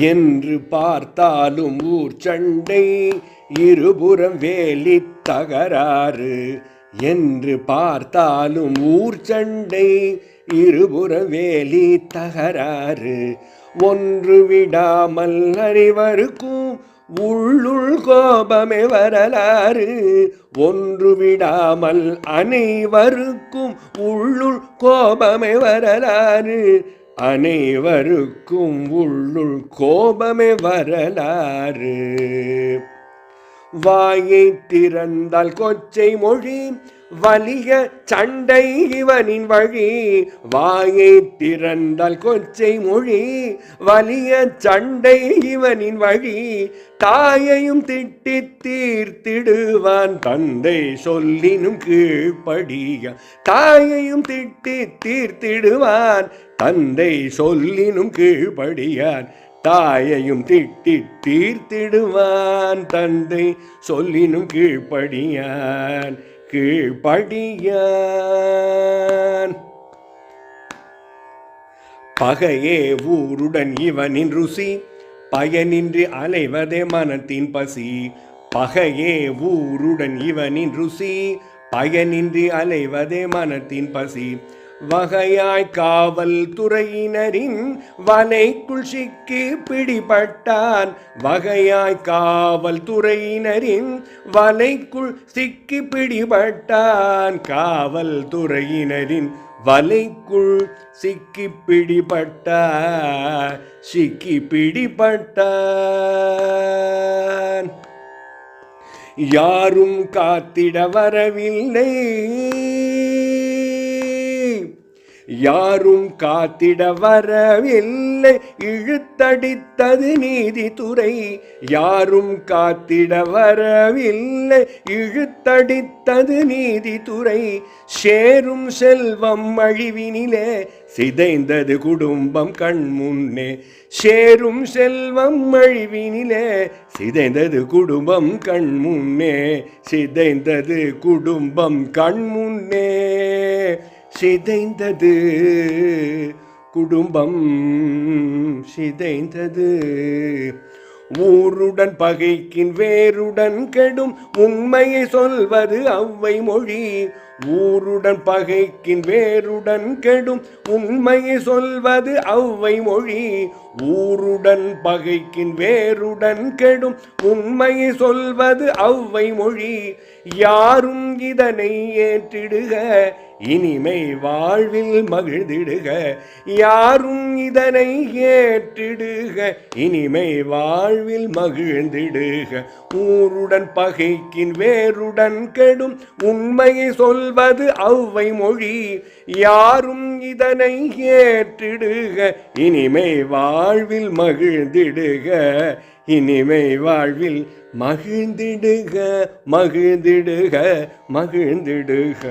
என்று பார்த்தாலும் ஊர் சண்டை இருபுறம் வேலி தகராறு. என்று பார்த்தாலும் ஊர் சண்டை இருபுறம் வேலி தகராறு. ஒன்று விடாமல் அறிவருக்கும் உள்ளுள் கோபமே வரலாறு. ஒன்று விடாமல் அனைவருக்கும் உள்ளுள் கோபமே வரலாறு. அனைவருக்கும் உள்ளுள் கோபமே வரலாறு. வாயை திறந்தால் கொச்சை மொழி வலிய சண்டை இவனின் வழி. வாயை திறந்தால் கொச்சை மொழி. வலிய சண்டை இவனின் வழி. தாயையும் திட்டி தீர்த்திடுவான் தந்தை சொல்லினும் கீழ்ப்படிய தாயையும் திட்டி தீர்த்திடுவான் தந்தை சொல்லினும் கீழ்ப்படியான். தாயையும் திட்டி தீர்த்திடுவான் தந்தை சொல்லினும் கீழ்ப்படியான். கீழ்ப்படியான். பகையே ஊருடன் இவனின் ருசி பயனின்றி அலைவதே மனத்தின் பசி. பகையே ஊருடன் இவனின் ருசி பயனின்றி அலைவதே மனத்தின் பசி. வகையாய் காவல் துறையினரின் வலைக்குள் சிக்கி பிடிபட்டான். வகையாய் காவல் துறையினரின் வலைக்குள் சிக்கி பிடிபட்டான். காவல் துறையினரின் வலைக்குள் சிக்கி பிடிபட்ட சிக்கி பிடிபட்டான். யாரும் காத்திட வரவில்லை. யாரும் காத்திட வரவில்லை. இழுத்தடித்தது நீதித்துறை யாரும் காத்திட வரவில்லை. இழுத்தடித்தது நீதித்துறை சேரும் செல்வம் அழிவினிலே சிதைந்தது குடும்பம் கண் முன்னே. சேரும் செல்வம் அழிவினிலே சிதைந்தது குடும்பம் கண் முன்னே. சிதைந்தது குடும்பம் கண் முன்னே. சிதைந்தது. குடும்பம் சிதைந்தது. ஊருடன் பகைக்கின் வேருடன் கெடும் உண்மையை சொல்வது அவ்வை மொழி. ஊருடன் பகைக்கின் வேருடன் கெடும். உண்மையை சொல்வது அவ்வை மொழி. ஊருடன் பகைக்கின் வேருடன் கெடும். உண்மையை சொல்வது அவ்வை மொழி. யாரும் இதனை ஏற்றிடுக. இனிமை வாழ்வில் மகிழ்ந்திடுக. யாரும் இதனை ஏற்றிடுக. இனிமை வாழ்வில் மகிழ்ந்திடுக. ஊருடன் பகைக்கின் வேருடன் கெடும். உண்மையை சொல்வது அவ்வை மொழி. யாரும் இதனை ஏற்றிடுக இனிமை வாழ்வில் மகிழ்ந்திடுக. இனிமை வாழ்வில் மகிழ்ந்திடுக மகிழ்ந்திடுக மகிழ்ந்திடுக.